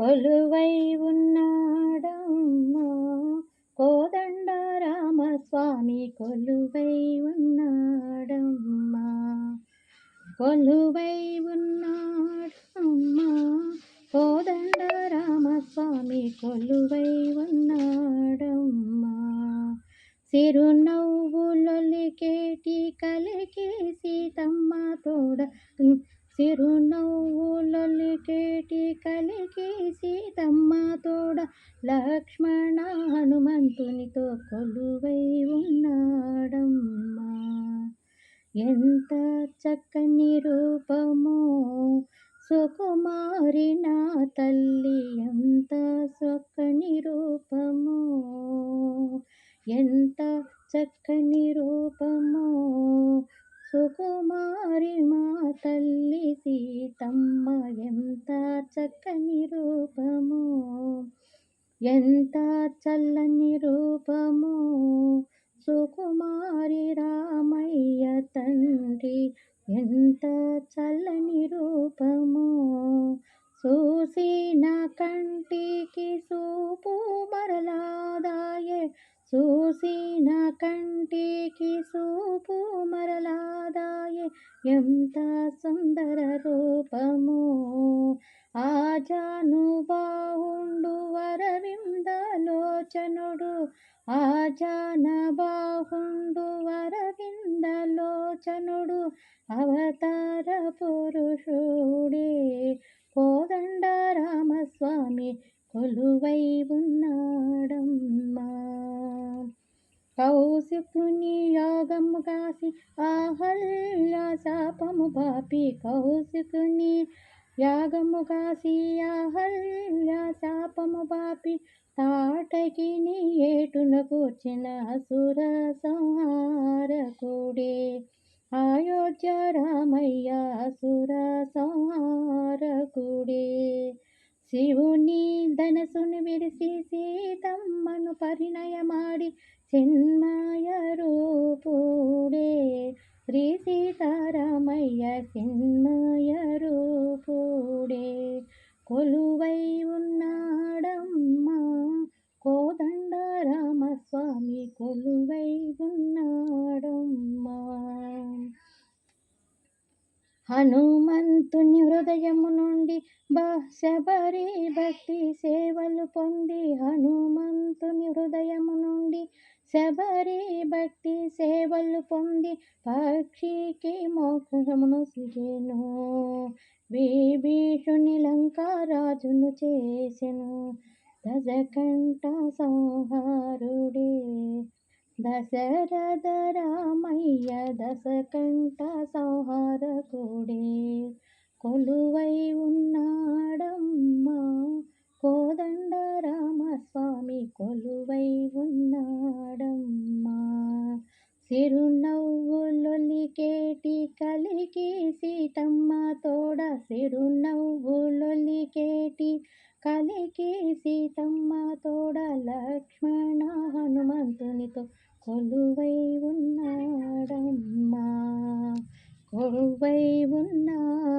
కొలువై ఉన్నాడమ్మా. కోదండ రామస్వామి కొలువై ఉన్నాడమ్మా. కొలువై ఉన్నాడమ్మా. కోదండ రామస్వామి కొలువై ఉన్నాడమ్మా. సిరునవ్వులొలికేటి కలికి సీతమ్మ తోడ. సిరునవ్వు కలికి సీతమ్మ తోడ లక్ష్మణ హనుమంతునితో కొలువై ఉన్నాడమ్మా. ఎంత చక్కని రూపమో సుకుమారి నా తల్లి ఎంత చక్కని రూపమో. ఎంత చక్కని రూపమో సుకుమారి మా తల్లి సీతమ్మ ఎంత చక్కని రూపమో ఎంత చల్లని రూపమో. సుకుమారి రామయ్య తండ్రి ఎంత చల్లని రూపమో. చూసిన కంటికి సూపు మరలాదాయే చూసిన కంటికి సూపు మరలా ఎంత సుందర రూపము. ఆజాను బాహుండు వరవిందలోచనుడు. ఆజాన బాహుండు వరవిందలోచనుడు. అవతార పురుషుడే. కోదండ రామస్వామి కొలువై ఉన్నాడమ్మా. కౌశికుని యాగము కాసి ఆహల్య శాపము బాపి కౌశికుని యాగము కాసి ఆహల్య శాపము బాపి తాటకిని ఏటున కూర్చిన అసుర సంహారకుడే. అయోధ్య రామయ్య అసుర సంహారకుడే. శివుని ధనసును విరిసి సీతమ్మను పరిణయమాడి చిన్మయ రూపుడే శ్రీ సీతారామయ్య చిన్మయ రూపుడే కొలువై ఉన్నాడమ్మా కోదండ రామస్వామి కొలువై ఉన్నాడమ్మా హనుమంతుని హృదయము నుండి శబరి భక్తి సేవలు పొంది హనుమ శబరి భక్తి సేవలు పొంది పక్షికి మోక్షమును సిగేను. విభీషుని లంకారాజును చేసెను. దశకంఠ సంహారుడే. దశరథ రామయ్య దశకంఠ సంహారకుడే. కొలువై ఉన్నాడమ్మా కోద సిరునవ్వులొలికేటి కలికి సీతమ్మ తోడ సిరునవ్వులొలికేటి కలికి సీతమ్మ తోడ లక్ష్మణ హనుమంతునితో కొలువై ఉన్నాడమ్మా. కొలువై ఉన్నా